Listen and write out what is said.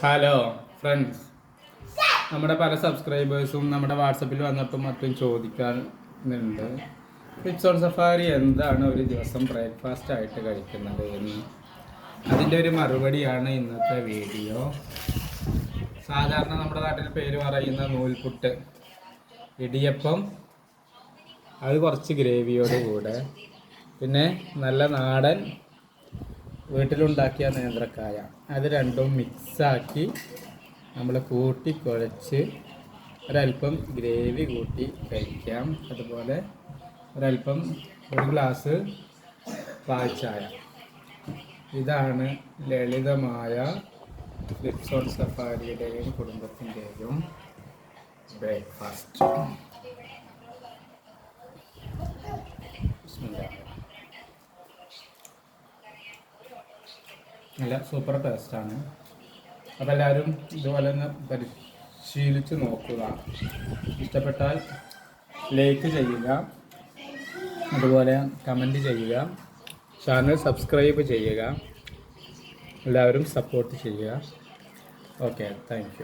Hello friends നമ്മുടെ പല സബ്സ്ക്രൈബേഴ്സും നമ്മുടെ വാട്സപ്പിൽ വന്നപ്പോൾ മറ്റും ചോദിക്കാറുണ്ട്. ടിപ്സ് ഓൺ സഫാരി എന്താണ് ഒരു ദിവസം ബ്രേക്ക്ഫാസ്റ്റ് ആയിട്ട് കഴിക്കുന്നത് എന്ന്? അതിന്റെ ഒരു മറുപടിയാണ് ഇന്നത്തെ വീഡിയോ സാധാരണ നമ്മുടെ നാട്ടിൽ പേര് പറയുന്ന നൂൽപുട്ട് ഇടിയപ്പം അത് കുറച്ച് ഗ്രേവിയോട് കൂടെ. പിന്നെ നല്ല നാടൻ വീട്ടിലുണ്ടാക്കിയ നേന്ത്രക്കായ. അത് രണ്ടും മിക്സാക്കി നമ്മൾ കൂട്ടി കുഴച്ച് ഒരല്പം ഗ്രേവി കൂട്ടി കഴിക്കാം. അതുപോലെ ഒരല്പം ഒരു ഗ്ലാസ് പാൽച്ചായ. ഇതാണ് ലളിതമായ ഫ്ലിപ്സോൺ സഫാരിയുടെയും കുടുംബത്തിന്റെയും ബ്രേക്ക്ഫാസ്റ്റ് നല്ല സൂപ്പർ ടേസ്റ്റാണ്. അപ്പോൾ എല്ലാവരും ഇതുപോലെ ഒന്ന് പരിശീലിച്ച് നോക്കുക. ഇഷ്ടപ്പെട്ടാൽ ലൈക്ക് ചെയ്യുക. അതുപോലെ കമന്റ് ചെയ്യുക. ചാനൽ സബ്സ്ക്രൈബ് ചെയ്യുക. എല്ലാവരും സപ്പോർട്ട് ചെയ്യുക. Okay thank